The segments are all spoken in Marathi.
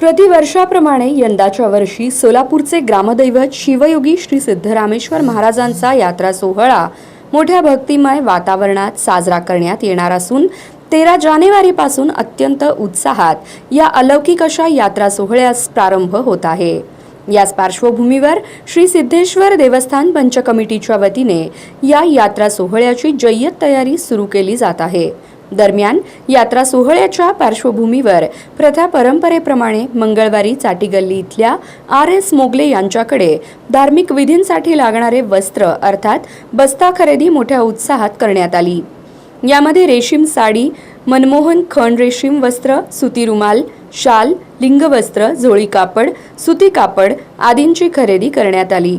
प्रतिवर्षाप्रमाणे यंदाच्या वर्षी सोलापूरचे ग्रामदैवत शिवयोगी श्री सिद्धरामेश्वर महाराजांचा यात्रा सोहळा मोठ्या भक्तिमय वातावरणात साजरा करण्यात येणार असून तेरा जानेवारीपासून अत्यंत उत्साहात या अलौकिक अशा यात्रा सोहळ्यास प्रारंभ होत आहे. याच पार्श्वभूमीवर श्री सिद्धेश्वर देवस्थान पंचकमिटीच्या वतीने या यात्रा सोहळ्याची जय्यत तयारी सुरू केली जात आहे. दरम्यान यात्रा सोहळ्याच्या पार्श्वभूमीवर प्रथा परंपरेप्रमाणे मंगळवारी चाटीगल्ली इथल्या आर एस मोगले यांच्याकडे धार्मिक विधींसाठी लागणारे वस्त्र अर्थात बस्ता खरेदी मोठ्या उत्साहात करण्यात आली. यामध्ये रेशीम साडी मनमोहन खण रेशीम वस्त्र सुती रुमाल शाल लिंगवस्त्र झोळी कापड सुती कापड आदींची खरेदी करण्यात आली.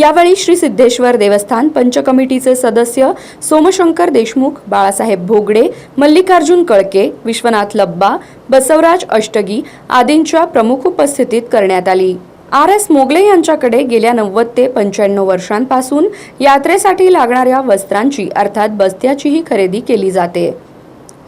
यावेळी श्री सिद्धेश्वर देवस्थान पंचकमिटीचे सदस्य सोमशंकर देशमुख बाळासाहेब भोगडे मल्लिकार्जुन कळके विश्वनाथ लब्बा बसवराज अष्टगी आदींच्या प्रमुख उपस्थितीत करण्यात आली. आर एस मोगले यांच्याकडे गेल्या नव्वद ते पंच्याण्णव वर्षांपासून यात्रेसाठी लागणाऱ्या वस्त्रांची अर्थात बस्त्याचीही खरेदी केली जाते.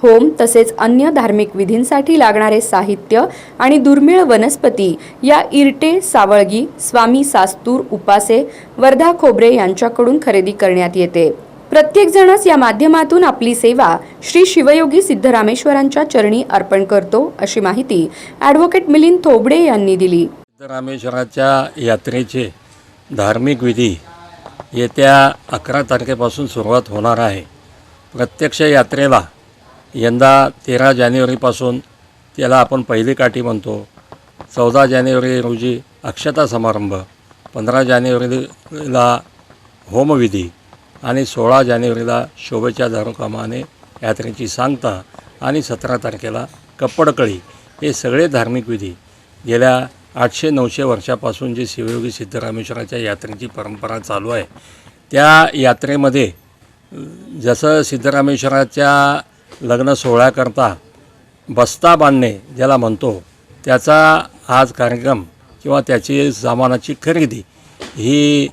होम तसेच अन्य धार्मिक विधींसाठी लागणारे साहित्य आणि दुर्मिळ वनस्पती या इरटे सावळगी स्वामी सास्तूर उपासे वर्धा खोबरे यांच्याकडून खरेदी करण्यात येते. प्रत्येकजणच या माध्यमातून आपली सेवा श्री शिवयोगी सिद्धरामेश्वरांच्या चरणी अर्पण करतो अशी माहिती ॲडव्होकेट मिलिंद थोबडे यांनी दिली. सिद्धरामेश्वराच्या यात्रेचे धार्मिक विधी येत्या अकरा तारखेपासून सुरुवात होणार आहे. प्रत्यक्ष यात्रेला यंदा तेरा जानेवारीपासून त्याला आपण पहिली काठी म्हणतो. चौदा जानेवारी रोजी अक्षता समारंभ पंधरा जानेवारीला होमविधी आणि सोळा जानेवारीला शोभेच्या धर्मकामाने यात्रेची सांगता आणि सतरा तारखेला कप्पडकळी हे सगळे धार्मिक विधी. गेल्या आठशे नऊशे वर्षापासून जी शिवयोगी सिद्धरामेश्वराच्या यात्रेची परंपरा चालू आहे त्या यात्रेमध्ये जसं सिद्धरामेश्वराच्या लग्न सोहळ्याकरता बस्ता बांधणे ज्याला म्हणतो त्याचा आज कार्यक्रम किंवा त्याची सामानाची खरेदी ही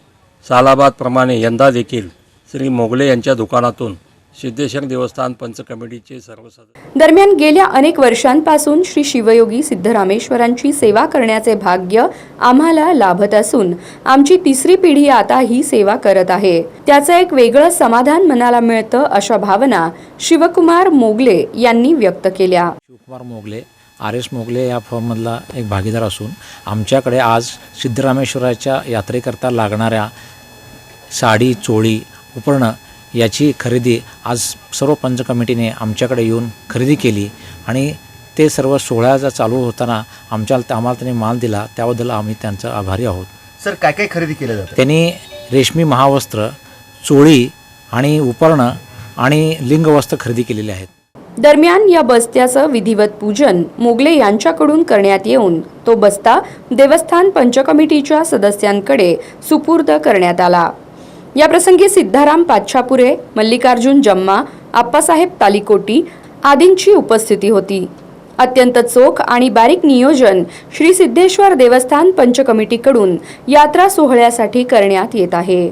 सालाबादप्रमाणे यंदा देखील श्री मोगले यांच्या दुकानातून सिद्धेश्वर देवस्थान पंच कमिटीचे सर्व सदस्य दरम्यान गेल्या अनेक वर्षांपासून श्री शिवयोगी सिद्धरामेश्वरांची सेवा करण्याचे भाग्य आम्हाला लाभत असून आमची तिसरी पिढी आता ही सेवा करत आहे. त्याचं एक वेगळं समाधान मनाला मिळतं अशा भावना शिवकुमार मोगले यांनी व्यक्त केल्या. शिवकुमार मोगले आर एस मोगले या फॉर्ममधला एक भागीदार असून आमच्याकडे आज सिद्धरामेश्वराच्या यात्रेकरता लागणाऱ्या साडी चोळी उपरणं याची खरेदी आज सर्व पंच कमिटीने आमच्याकडे येऊन खरेदी केली आणि ते सर्व सोहळ्याचा चालू होताना आमच्या आम्हाला त्यांनी माल दिला त्याबद्दल आम्ही त्यांचा आभारी आहोत. सर काय काय खरेदी केलं जातं? त्यांनी रेशमी महावस्त्र चोळी आणि उपरणं आणि लिंगवस्त्र खरेदी केलेली आहेत. दरम्यान या बस्त्याचं विधिवत पूजन मोगले यांच्याकडून करण्यात येऊन तो बस्ता देवस्थान पंच कमिटीच्या सदस्यांकडे सुपूर्द करण्यात आला. याप्रसंगी सिद्धाराम पाच्छापुरे मल्लिकार्जुन जम्मा आप्पासाहेब तालिकोटी आदींची उपस्थिती होती. अत्यंत चोख आणि बारीक नियोजन श्री सिद्धेश्वर देवस्थान पंचकमिटीकडून यात्रा सोहळ्यासाठी करण्यात येत आहे.